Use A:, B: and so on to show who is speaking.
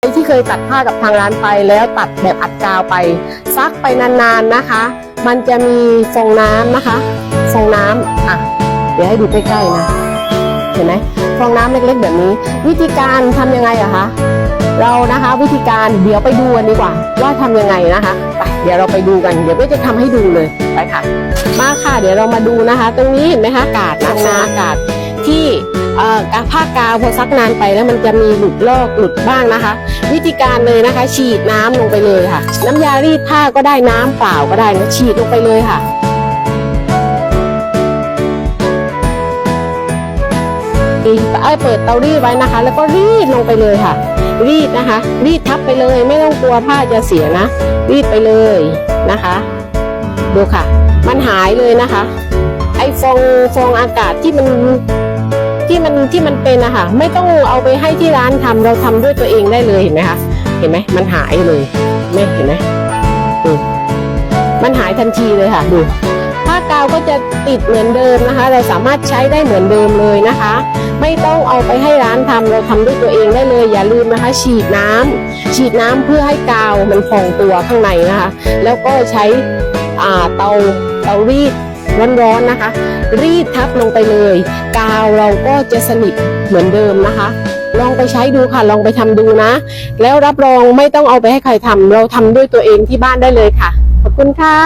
A: ใครที่เคยตัดผ้ากับทางร้านไปแล้วตัดแบบอัดกาวไป ซักไปนานๆนะคะ มันจะมีฟองน้ำนะคะฟองน้ำอะ เดี๋ยวให้ดูใกล้ๆนะ เห็นไหมฟองน้ำเล็กๆแบบนี้ วิธีการทำยังไงอะคะเรานะคะวิธีการเดี๋ยวไปดูกันดีกว่า ว่าทำยังไงนะคะไปเดี๋ยวเราไปดูกัน เดี๋ยวก็จะทำให้ดูเลยไปค่ะ มาค่ะ เดี๋ยวเรามาดูนะคะ ตรงนี้เห็นไหมคะอากาศนะนาอากาศที่ กาผ้ากาวพอซักนานไปแล้วมันจะมีหลุดลอกหลุดบ้างนะคะ วิธีการเลยนะคะ ฉีดน้ำลงไปเลยค่ะ น้ำยารีดผ้าก็ได้น้ำเปล่าก็ได้นะฉีดลงไปเลยค่ะเอเปิดเตารีดไว้นะคะ แล้วก็รีดลงไปเลยค่ะ รีดนะคะ รีดทับไปเลย ไม่ต้องกลัวผ้าจะเสียนะ รีดไปเลยนะคะ ดูค่ะ มันหายเลยนะคะ ไอฟองฟองอากาศที่มัน ที่มันที่มันเป็นนะคะไม่ต้องเอาไปให้ที่ร้านทำเราทำด้วยตัวเองได้เลยเห็นไหมคะเห็นไหมมันหายเลยไม่เห็นไหมดูมันหายทันทีเลยค่ะดูผ้ากาวก็จะติดเหมือนเดิมนะคะ เราสามารถใช้ได้เหมือนเดิมเลยนะคะ ไม่ต้องเอาไปให้ร้านทำเราทำด้วยตัวเองได้เลย อย่าลืมนะคะ ฉีดน้ำฉีดน้ำเพื่อให้กาวมันพองตัวข้างในนะคะ แล้วก็ใช้อาเตาเตารีด ร้อนๆนะคะ รีดทับลงไปเลย กาวเราก็จะสนิทเหมือนเดิมนะคะ ลองไปใช้ดูค่ะลองไปทำดูนะ แล้วรับรองไม่ต้องเอาไปให้ใครทำเราทำด้วยตัวเองที่บ้านได้เลยค่ะ ขอบคุณค่ะ